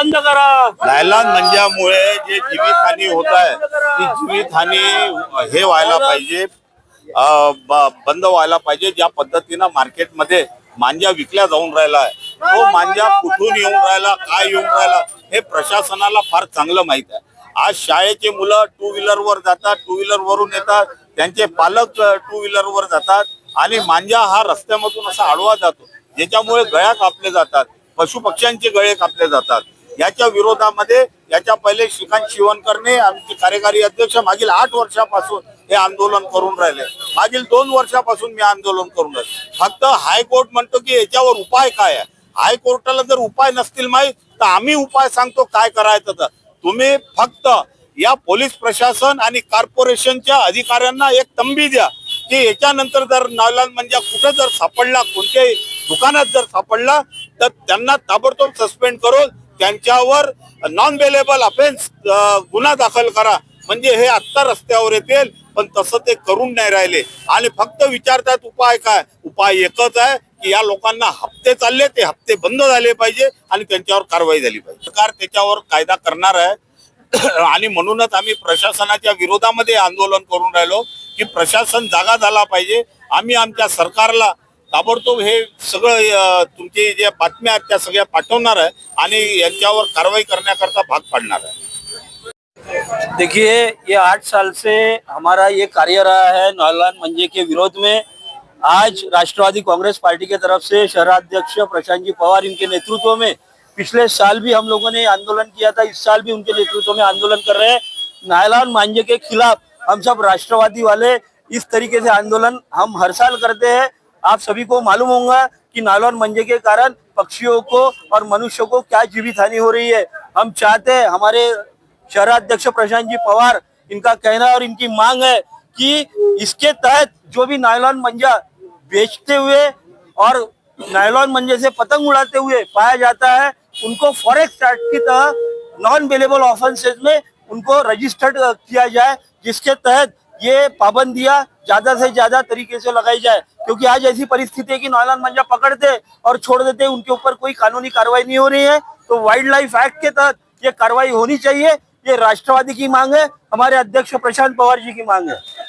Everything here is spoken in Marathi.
बंद करा. लायलान मंजामुळे जे जीवितहानी होत आहे ती जीवितहानी हे व्हायला पाहिजे अ, ब- बंद व्हायला पाहिजे ज्या पद्धतीनं मार्केटमध्ये मांजा विकल्या जाऊन राहिला आहे. तो मांजा कुठून येऊन राहिला काय येऊन राहिला हे प्रशासनाला फार चांगलं माहीत आहे. आज शाळेचे मुलं टू व्हीलरवर जातात टू व्हीलर वरून येतात त्यांचे पालक टू व्हीलरवर जातात आणि मांजा हा रस्त्यामधून असा आडवा जातो ज्याच्यामुळे गळ्या कापले जातात पशुपक्ष्यांचे गळे कापले जातात. याच्या विरोधामध्ये याच्या पहिले श्रीकांत शिवणकरने आमचे कार्यकारी अध्यक्ष मागील आठ वर्षापासून हे आंदोलन करून राहिले. मागील दोन वर्षापासून मी आंदोलन करून राहिले. फक्त हायकोर्ट म्हणतो की याच्यावर उपाय काय आहे? हायकोर्टाला जर उपाय नसतील माहीत तर आम्ही उपाय सांगतो काय करायचं तर. तुम्ही फक्त या पोलीस प्रशासन आणि कॉर्पोरेशनच्या अधिकाऱ्यांना एक तंबी द्या की याच्यानंतर जर नाला म्हणजे कुठं जर सापडला कोणत्याही दुकानात जर सापडला तर त्यांना ताबडतोब सस्पेंड करून त्यांच्यावर नॉन बेलेबल अफेन्स गुन्हा दाखल करा. म्हणजे हे आत्ता रस्त्यावर येतील पण तसं ते करून नाही राहिले. आणि फक्त विचारतात उपाय काय? उपाय एकच आहे की या लोकांना हप्ते चालले ते हप्ते बंद झाले पाहिजे आणि त्यांच्यावर कारवाई झाली पाहिजे. सरकार त्याच्यावर कायदा करणार आहे. आणि म्हणूनच आम्ही प्रशासनाच्या विरोधामध्ये आंदोलन करून राहिलो की प्रशासन जागा झाला पाहिजे. आम्ही आमच्या सरकारला ताबडतोब हे सगळं तुमचे ज्या बातम्या आहेत त्या सगळ्या पाठवणार आहे आणि यांच्यावर कारवाई करण्याकरता भाग पाडणार आहे. देखिए ये आठ साल से हमारा ये कार्य रहा है नौलान मंजे के विरोध में। आज राष्ट्रवादी कांग्रेस पार्टी के तरफ से शहराध्यक्ष प्रशांत जी पवार इनके नेतृत्व में पिछले साल भी हम लोगों ने आंदोलन किया था इस साल भी उनके नेतृत्व में आंदोलन कर रहे हैं। नायलान मांझे के खिलाफ हम सब राष्ट्रवादी वाले इस तरीके से आंदोलन हम हर साल करते हैं। आप सभी को मालूम होगा कि नायलॉन मंजे के कारण पक्षियों को और मनुष्यों को क्या जीवित हानि हो रही है। हम चाहते हैं हमारे शहराध्यक्ष प्रशांत जी पवार, इनका कहना और इनकी मांग है कि इसके तहत जो भी नायलॉन मंजा बेचते हुए और नायलॉन मंजे से पतंग उड़ाते हुए पाया जाता है, उनको फॉरेक्स एक्ट की तरह नॉन बेलेबल ऑफेंसेज में उनको रजिस्टर्ड किया जाए, जिसके तहत ये पाबंदियाँ ज़्यादा से ज़्यादा तरीके से लगाई जाए, क्योंकि आज ऐसी परिस्थिति है कि नौलान मंजा पकड़ते और छोड़ देते, उनके ऊपर कोई कानूनी कार्रवाई नहीं हो रही है। तो वाइल्ड लाइफ एक्ट के तहत ये कार्रवाई होनी चाहिए, ये राष्ट्रवादी की मांग है, हमारे अध्यक्ष प्रशांत पवार जी की मांग है।